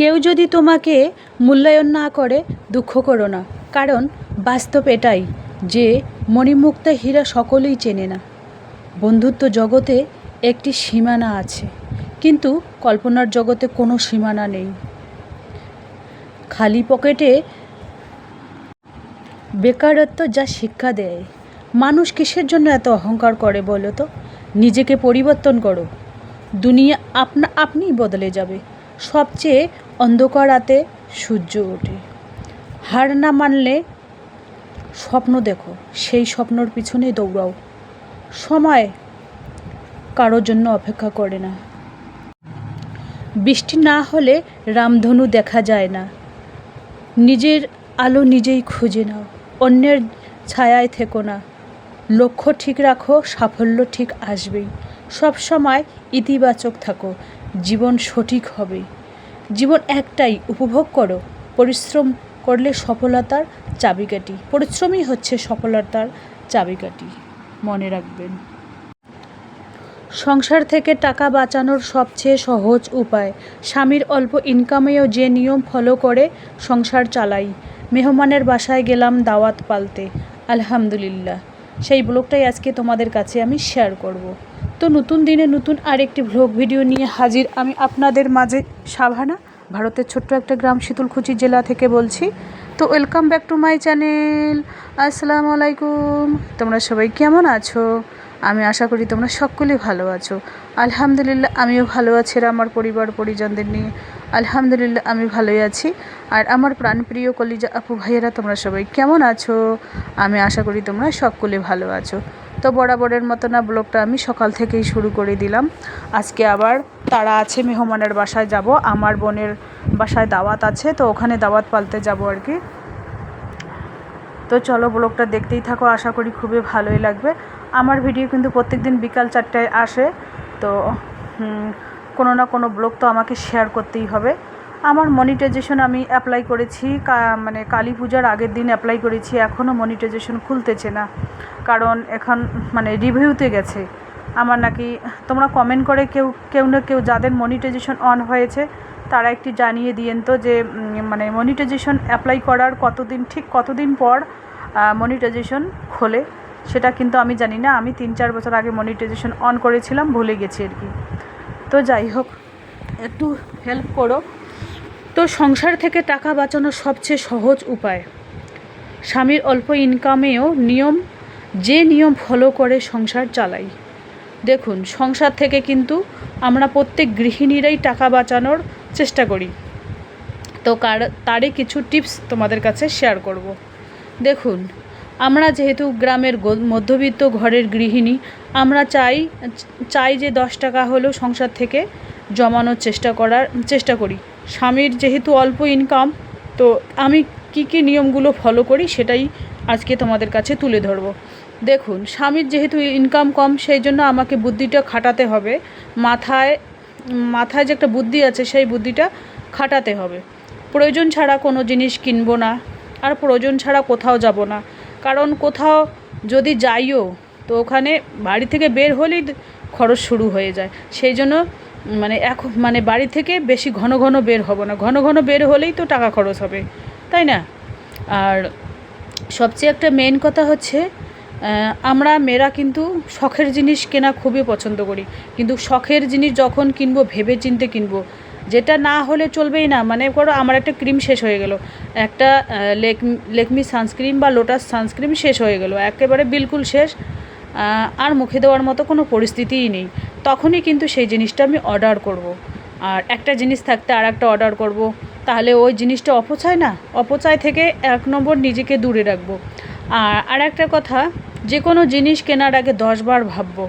কেউ যদি তোমাকে মূল্যায়ন না করে, দুঃখ করো না। কারণ বাস্তব এটাই যে মণিমুক্তা হীরা সকলেই চেনে না। বন্ধুত্ব জগতে একটি সীমানা আছে, কিন্তু কল্পনার জগতে কোনো সীমানা নেই। খালি পকেটে বেকারত্ব যা শিক্ষা দেয়, মানুষ কিসের জন্য এত অহংকার করে বলো তো? নিজেকে পরিবর্তন করো। দুনিয়া আপনা, আপনিই বদলে যাবে। সবচেয়ে অন্ধকার রাতে সূর্য ওঠে। হার না মানলে স্বপ্ন দেখো, সেই স্বপ্নর পিছনে দৌড়াও। সময় কারোর জন্য অপেক্ষা করে না। বৃষ্টি না হলে রামধনু দেখা যায় না। নিজের আলো নিজেই খুঁজে নাও, অন্যের ছায়ায় থেকো না। লক্ষ্য ঠিক রাখো, সাফল্য ঠিক আসবেই। সব সময় ইতিবাচক থাকো, জীবন সঠিক হবে। জীবন একটাই, উপভোগ করো। পরিশ্রম করলে সফলতার চাবিকাঠি। পরিশ্রমই হচ্ছে সফলতার চাবিকাঠি। মনে রাখবেন। সংসার থেকে টাকা বাঁচানোর সবচেয়ে সহজ উপায়। স্বামীর অল্প ইনকামেও যে নিয়ম ফলো করে, সংসার চালাই। মেহমানের বাসায় গেলাম দাওয়াত পালতে। আলহামদুলিল্লাহ। সেই ব্লগটাই আজকে তোমাদের কাছে আমি শেয়ার করব। তো নতুন দিনে নতুন আরেকটি ব্লগ ভিডিও নিয়ে হাজির আমি আপনাদের মাঝে সাভানা, ভারতের ছোট্ট একটা গ্রাম শীতলকুচি জেলা থেকে বলছি। তো welcome back to my channel আসসালামু আলাইকুম। তোমরা সবাই কেমন আছো? আমি আশা করি তোমরা সকলেই ভালো আছো। আলহামদুলিল্লাহ, আমিও ভালো আছি আর আমার পরিবার, পরিজনদের নিয়ে। আলহামদুলিল্লাহ, আমি ভালোই আছি। আর আমার প্রাণপ্রিয় কলিজা আপু ভাইয়েরা, তোমরা সবাই কেমন আছো? আমি আশা করি তোমরা সকলে ভালো আছো। তো বরাবরের মতো না, ব্লগটা আমি সকাল থেকেই শুরু করে দিলাম। আজকে আবার তারা আছে মেহমানের বাসায় যাব। আমার বোনের বাসায় দাওয়াত আছে, তো ওখানে দাওয়াত পালতে যাব আর কি। তো চলো ব্লগটা দেখতেই থাকো, আশা করি খুবই ভালোই লাগবে। আমার ভিডিও কিন্তু প্রত্যেক দিন বিকাল চারটায় আসে, তো কোনো না কোনো ব্লগ তো আমাকে শেয়ার করতেই হবে। আমার মনিটাইজেশন আমি অ্যাপ্লাই করেছি মানে কালী পূজার আগের দিন অ্যাপ্লাই করেছি, এখনও মনিটাইজেশন খুলতেছে না। কারণ এখন মানে রিভিউতে গেছে। আমার নাকি, তোমরা কমেন্ট করে কেউ কেউ না কেউ যাদের মনিটাইজেশন অন হয়েছে, তারা একটি জানিয়ে দিয়েন তো যে মানে মনিটাইজেশন অ্যাপ্লাই করার কতদিন, ঠিক কতদিন পর মনিটাইজেশন খোলে। সেটা কিন্তু আমি জানি না। আমি তিন চার বছর আগে মনিটাইজেশন অন করেছিলাম, ভুলে গেছি আর কি। তো যাই হোক, একটু হেল্প করো। তো সংসার থেকে টাকা বাঁচানোর সবচেয়ে সহজ উপায়। স্বামীর অল্প ইনকামেও নিয়ম, যে নিয়ম ফলো করে সংসার চালাই। দেখুন, সংসার থেকে কিন্তু আমরা প্রত্যেক গৃহিণীরাই টাকা বাঁচানোর চেষ্টা করি। তো কার, তারই কিছু টিপস তোমাদের কাছে শেয়ার করব। দেখুন আমরা যেহেতু গ্রামের মধ্যবিত্ত ঘরের গৃহিণী, আমরা চাই চাই যে দশ টাকা হলেও সংসার থেকে জমানোর চেষ্টা করার, চেষ্টা করি। স্বামীর যেহেতু অল্প ইনকাম তো আমি কি কি নিয়মগুলো ফলো করি সেটাই আজকে তোমাদের কাছে তুলে ধরবো। দেখুন, স্বামীর যেহেতু ইনকাম কম, সেই জন্য আমাকে বুদ্ধিটা খাটাতে হবে। মাথায় মাথায় যে একটা বুদ্ধি আছে, সেই বুদ্ধিটা খাটাতে হবে। প্রয়োজন ছাড়া কোনো জিনিস কিনবো না, আর প্রয়োজন ছাড়া কোথাও যাব না। কারণ কোথাও যদি যাইও, তো ওখানে বাড়ি থেকে বের হলেই খরচ শুরু হয়ে যায়। সেই জন্য মানে এখন মানে বাড়ি থেকে বেশি ঘন ঘন বের হব না। ঘন ঘন বের হলেই তো টাকা খরচ হবে, তাই না? আর সবচেয়ে একটা মেন কথা হচ্ছে আমরা মেয়েরা কিন্তু শখের জিনিস কেনা খুবই পছন্দ করি। কিন্তু শখের জিনিস যখন কিনবো ভেবে চিনতে কিনবো যেটা না হলে চলবেই না। মানে করো, আমার একটা ক্রিম শেষ হয়ে গেল। একটা লেক, লেকমি সানস্ক্রিম বা লোটাস সানস্ক্রিম শেষ হয়ে গেল। একেবারে বিলকুল শেষ। আর মুখে দেওয়ার মতো কোনো পরিস্থিতিই নেই। তখনই কিন্তু সেই জিনিসটা আমি অর্ডার করব। আর একটা জিনিস থাকতে আর একটা অর্ডার করব। তাহলে ওই জিনিসটা অপচয় না? অপচয় থেকে এক নম্বর নিজেকে দূরে রাখব। আর আর একটা কথা, যে কোনো জিনিস কেনার আগে দশবার ভাববো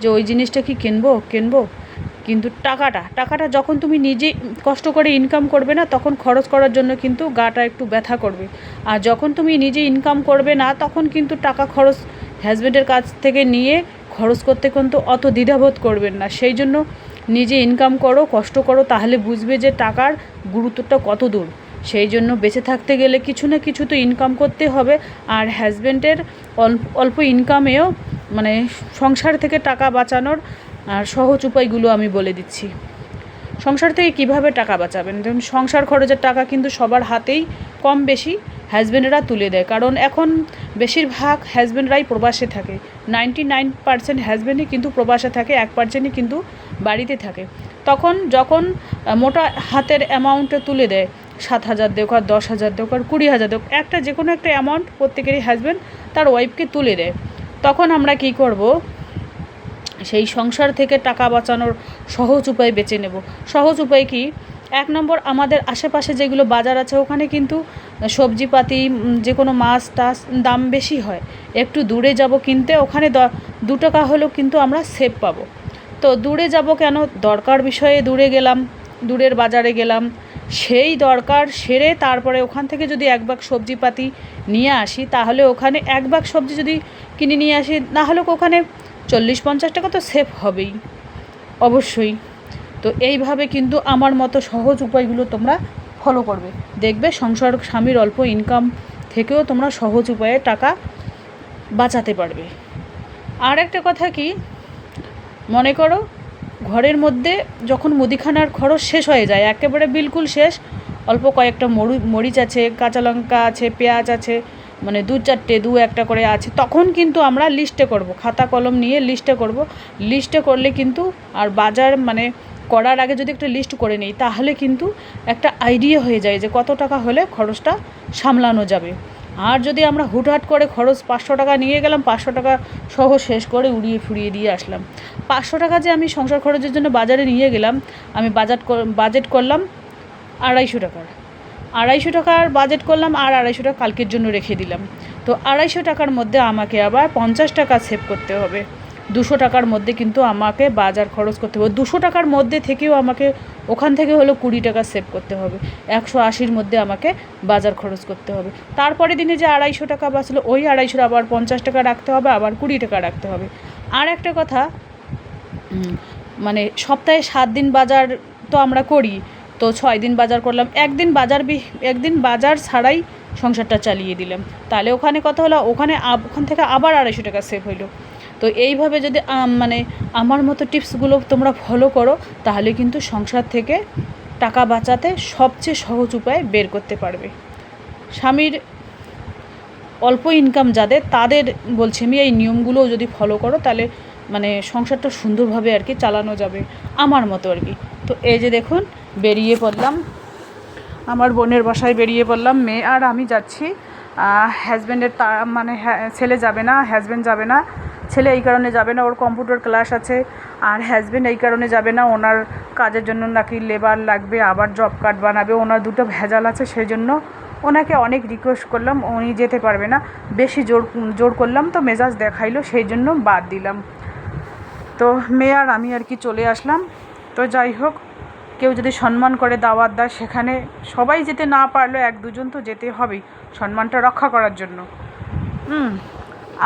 যে ওই জিনিসটা কি কিনবো? কিনবো? কিন্তু টাকাটা টাকাটা যখন তুমি নিজে কষ্ট করে ইনকাম করবে না, তখন খরচ করার জন্য কিন্তু গাটা একটু ব্যথা করবে। আর যখন তুমি নিজে ইনকাম করবে না, তখন কিন্তু টাকা খরচ হাজব্যান্ডের কাছ থেকে নিয়ে খরচ করতে কিন্তু অত দ্বিধাবোধ করবেন না। সেই জন্য নিজে ইনকাম করো, কষ্ট করো, তাহলে বুঝবে যে টাকার গুরুত্বটা কত দূর। সেই জন্য বেঁচে থাকতে গেলে কিছু না কিছু তো ইনকাম করতে হবে। আর হাজব্যান্ডের অল্প অল্প ইনকামেও মানে সংসার থেকে টাকা বাঁচানোর আর সহজ উপায়গুলো আমি বলে দিচ্ছি। সংসার থেকে কীভাবে টাকা বাঁচাবেন? ধরুন সংসার খরচের টাকা কিন্তু সবার হাতেই কম বেশি হাজব্যান্ডরা তুলে দেয়। কারণ এখন বেশিরভাগ হাজব্যান্ডরাই প্রবাসে থাকে। নাইনটি নাইন পার্সেন্ট হাজব্যান্ডই কিন্তু প্রবাসে থাকে, এক পার্সেন্টই কিন্তু বাড়িতে থাকে। তখন যখন মোটা হাতের অ্যামাউন্টে তুলে দেয়, সাত হাজার দেওক আর দশ হাজার দেওক আর কুড়ি হাজার দেওক একটা যে কোনো একটা অ্যামাউন্ট প্রত্যেকেরই হাজব্যান্ড তার ওয়াইফকে তুলে দেয়। তখন আমরা কি করব? সেই সংসার থেকে টাকা বাঁচানোর সহজ উপায় বেছে নেব। সহজ উপায় কি? এক নম্বর, আমাদের আশেপাশে যেগুলো বাজার আছে, ওখানে কিন্তু সবজিপাতি যে কোনো মাছ টাছ দাম বেশি হয়। একটু দূরে যাব কিনতে, ওখানে দ টাকা হলেও কিন্তু আমরা সেভ পাবো। তো দূরে যাব কেন? দরকার বিষয়ে দূরে গেলাম, দূরের বাজারে গেলাম। সেই দরকার সেরে তারপরে ওখান থেকে যদি এক ব্যাগ সবজিপাতি নিয়ে আসি, তাহলে ওখানে এক ব্যাগ সবজি যদি কিনে নিয়ে আসি, না হলে ওখানে চল্লিশ পঞ্চাশ টাকা তো সেভ হবেই, অবশ্যই। তো এইভাবে কিন্তু আমার মতো সহজ উপায়গুলো তোমরা ফলো করবে। দেখবে সংসার স্বামীর অল্প ইনকাম থেকেও তোমরা সহজ উপায়ে টাকা বাঁচাতে পারবে। আর একটা কথা কি, মনে করো ঘরের মধ্যে যখন মুদিখানার খরচ শেষ হয়ে যায়, একেবারে বিলকুল শেষ, অল্প কয়েকটা মরু, মরিচ আছে, কাঁচা লঙ্কা আছে, পেঁয়াজ আছে মানে দু চারটে, দু একটা করে আছে। তখন কিন্তু আমরা লিস্টে করব। খাতা, কলম নিয়ে লিস্টে করব। লিস্টে করলে কিন্তু আর বাজার মানে করার আগে যদি একটা লিস্ট করে নিই, তাহলে কিন্তু একটা আইডিয়া হয়ে যায় যে কত টাকা হলে খরচটা সামলানো যাবে। আর যদি আমরা হুটহাট করে খরচ পাঁচশো টাকা নিয়ে গেলাম, পাঁচশো টাকা সহ শেষ করে উড়িয়ে ফুরিয়ে দিয়ে আসলাম। পাঁচশো টাকা যে আমি সংসার খরচের জন্য বাজারে নিয়ে গেলাম, আমি বাজার বাজেট করলাম আড়াইশো টাকার। আড়াইশো টাকার বাজেট করলাম আর আড়াইশো টাকা কালকের জন্য রেখে দিলাম। তো আড়াইশো টাকার মধ্যে আমাকে আবার পঞ্চাশ টাকা সেভ করতে হবে। দুশো টাকার মধ্যে কিন্তু আমাকে বাজার খরচ করতে হবে। দুশো টাকার মধ্যে থেকেও আমাকে ওখান থেকে হলো কুড়ি টাকা সেভ করতে হবে। একশো আশির মধ্যে আমাকে বাজার খরচ করতে হবে। তারপরে দিনে যে আড়াইশো টাকা বাঁচলো, ওই আড়াইশোর আবার পঞ্চাশ টাকা রাখতে হবে, আবার কুড়ি টাকা রাখতে হবে। আর একটা কথা মানে সপ্তাহে সাত দিন বাজার তো আমরা করি তো ছয় দিন বাজার করলাম। একদিন বাজার বি- একদিন বাজার ছাড়াই সংসারটা চালিয়ে দিলাম। তাহলে ওখানে কথা হলো, ওখানে ওখান থেকে আবার আড়াইশো টাকা সেভ হইল। তো এইভাবে যদি মানে আমার মতো টিপসগুলো তোমরা ফলো করো, তাহলে কিন্তু সংসার থেকে টাকা বাঁচাতে সবচেয়ে সহজ উপায় বের করতে পারবে। স্বামীর অল্প ইনকাম যাদের, তাদের বলছি আমি এই নিয়মগুলো যদি ফলো করো, তাহলে মানে সংসারটা সুন্দরভাবে আর কি চালানো যাবে, আমার মতো আর কি। তো এই যে দেখুন বেরিয়ে পড়লাম। আমার বোনের বাসায় বেরিয়ে পড়লাম। মেয়ে আর আমি যাচ্ছি। হাজব্যান্ডের তা মানে ছেলে যাবে না হাজব্যান্ড যাবে না। ছেলে এই কারণে যাবে না, ওর কম্পিউটার ক্লাস আছে। আর হাজব্যান্ড এই কারণে যাবে না, ওনার কাজের জন্য নাকি লেবার লাগবে, আবার জব কার্ড বানাবে, ওনার দুটো ভেজাল আছে সেই জন্য ওনাকে অনেক রিকোয়েস্ট করলাম, উনি যেতে পারবে না। বেশি জোর জোর করলাম তো মেজাজ দেখাইলো সেই জন্য বাদ দিলাম। তো মেয়ে আর আমি আর কি চলে আসলাম। তো যাই হোক কেউ যদি সম্মান করে দাওয়াত দেয়, সেখানে সবাই যেতে না পারলেও এক দুজন তো যেতে হবেই সম্মানটা রক্ষা করার জন্য।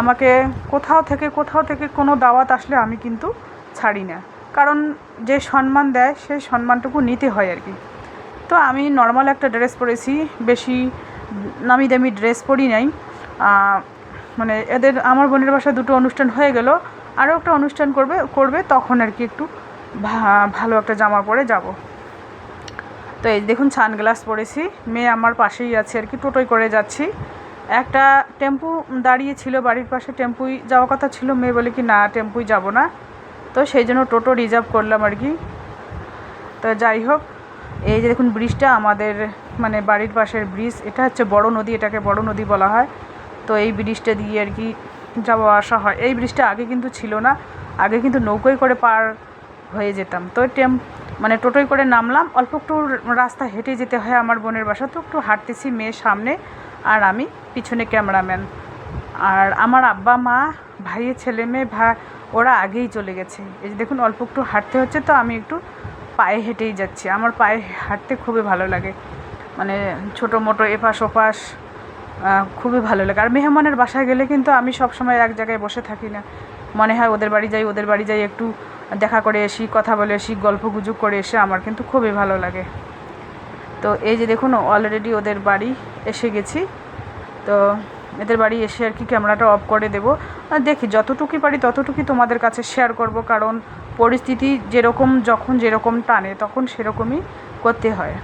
আমাকে কোথাও থেকে কোথাও থেকে কোনো দাওয়াত আসলে আমি কিন্তু ছাড়ি না। কারণ যে সম্মান দেয় সেই সম্মানটুকু নিতে হয় আর কি। তো আমি নর্মাল একটা ড্রেস পরেছি, বেশি নামি দামি ড্রেস পরি নাই। মানে এদের, আমার বোনের বাসায় দুটো অনুষ্ঠান হয়ে গেল। আরও একটা অনুষ্ঠান করবে করবে তখন আর কি একটু ভালো একটা জামা পরে যাব। তো এই দেখুন, সানগ্লাস পরেছি। মেয়ে আমার পাশেই আছে আর কি, টোটোয় করে যাচ্ছি। একটা টেম্পু দাঁড়িয়ে ছিল বাড়ির পাশে, টেম্পুই যাওয়ার কথা ছিল, মেয়ে বলে কি, না, টেম্পুই যাব না। তো সেই জন্য টোটো রিজার্ভ করলাম আর কি। তো যাই হোক, এই যে দেখুন ব্রিজটা আমাদের মানে বাড়ির পাশের ব্রিজ এটা হচ্ছে বড় নদী, এটাকে বড় নদী বলা হয়। তো এই ব্রিজটা দিয়ে আর কি যাওয়া আসা হয়। এই ব্রিজটা আগে কিন্তু ছিল না। আগে কিন্তু নৌকোয় করে পার হয়ে যেতাম। তো টেম মানে টোটোয় করে নামলাম, অল্প একটু রাস্তা হেঁটে যেতে হয় আমার বোনের বাসা, তো একটু হাঁটতেছি মেয়ের সামনে আর আমি পিছনে ক্যামেরাম্যান। আর আমার আব্বা, মা, ভাইয়ের ছেলে মেয়ে, ভাই, ওরা আগেই চলে গেছে। এই যে দেখুন, অল্প একটু হাঁটতে হচ্ছে, তো আমি একটু পায়ে হেঁটেই যাচ্ছি। আমার পায়ে হাঁটতে খুবই ভালো লাগে। মানে ছোটো মোটো এপাশ ওপাশ খুবই ভালো লাগে। আর মেহমানের বাসায় গেলে কিন্তু আমি সব সময় এক জায়গায় বসে থাকি না। মনে হয় ওদের বাড়ি যাই, ওদের বাড়ি যাই, একটু দেখা করে আসি কথা বলে আসি গল্প গুজব করে এসে আমার কিন্তু খুবই ভালো লাগে। তো এই যে দেখুন অলরেডি ওদের বাড়ি এসে গেছি। তো এদের বাড়ি এসে আর কি ক্যামেরাটা অফ করে দেবো। দেখি যতটুকুই পারি ততটুকুই তোমাদের কাছে শেয়ার করব। কারণ পরিস্থিতি যেরকম, যখন যেরকম টানে, তখন সেরকমই করতে হয়।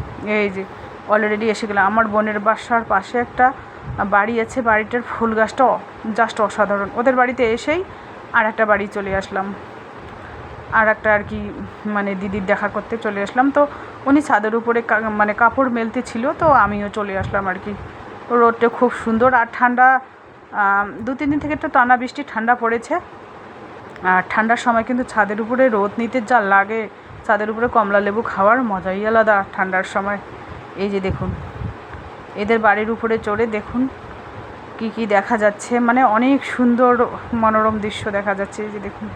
এই যে অলরেডি এসে গেলাম। আমার বোনের বাসার পাশে একটা বাড়ি আছে। বাড়িটার ফুল গাছটা জাস্ট অসাধারণ। ওদের বাড়িতে এসেই আর একটা বাড়ি চলে আসলাম। আর একটা আর কি মানে দিদির দেখা করতে চলে আসলাম। তো উনি ছাদের উপরে মানে কাপড় মেলতে ছিল, তো আমিও চলে আসলাম আর কি। রোদটা খুব সুন্দর আর ঠান্ডা দু তিন দিন থেকে একটু টানা বৃষ্টি, ঠান্ডা পড়েছে। আর ঠান্ডার সময় কিন্তু ছাদের উপরে রোদ নিতে যা লাগে, ছাদের উপরে কমলা লেবু খাওয়ার মজাই আলাদা ঠান্ডার সময়। এই যে দেখুন, এদের বাড়ির উপরে চড়ে দেখুন, কি কি দেখা যাচ্ছে। মানে অনেক সুন্দর মনোরম দৃশ্য দেখা যাচ্ছে, এই যে দেখুন।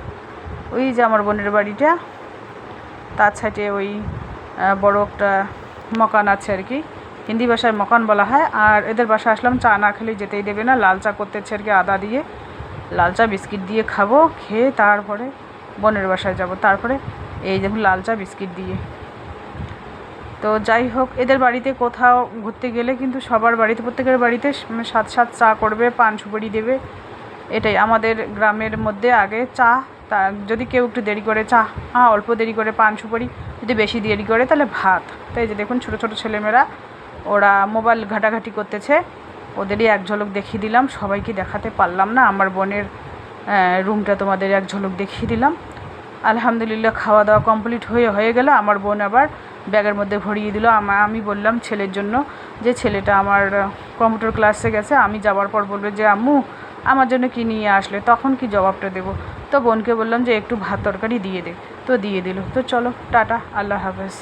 ওই যে আমার বোনের বাড়িটা, তার সাইডে ওই বড় একটা মকান আছে আর কি। হিন্দি ভাষায় মকান বলা হয়, আর এদের বাসায় আসলাম, চা না খেলে যেতেই দেবে না, লাল চা করতেছে আর কি, আদা দিয়ে। লাল চা, বিস্কিট দিয়ে খাব, খেয়ে তারপরে বোনের বাসায় যাব। তারপরে এই দেখুন লাল চা, বিস্কিট দিয়ে। তো যাই হোক, এদের বাড়িতে কোথাও ঘুরতে গেলে কিন্তু সবার বাড়িতে, প্রত্যেকের বাড়িতে সাত সাত চা করবে, পান সুপারি দেবে। এটাই আমাদের গ্রামের মধ্যে আগে চা তা যদি কেউ একটু দেরি করে, চা হ্যাঁ অল্প দেরি করে পান সুপারি, যদি বেশি দেরি করে তাহলে ভাত। তাই যে দেখুন ছোটো ছোটো ছেলেমেয়েরা, ওরা মোবাইল ঘাটাঘাটি করতেছে। ওদেরই এক ঝলক দেখিয়ে দিলাম, সবাইকে দেখাতে পারলাম না। আমার বোনের রুমটা তোমাদের এক ঝলক দেখিয়ে দিলাম। আলহামদুলিল্লাহ খাওয়া দাওয়া কমপ্লিট হয়ে হয়ে গেল। আমার বোন আবার ব্যাগের মধ্যে ভরিয়ে দিল। আমি বললাম ছেলের জন্য যে ছেলেটা আমার কম্পিউটার ক্লাসে গেছে। আমি যাওয়ার পর বলবে যে, আম্মু, আমার জন্য কি নিয়ে আসলে? তখন কি জবাবটা দেবো? তো বোনকে বললাম যে একটু ভাত তরকারি দিয়ে দে। তো দিয়ে দিল। তো চলো, টাটা, আল্লাহ হাফেজ।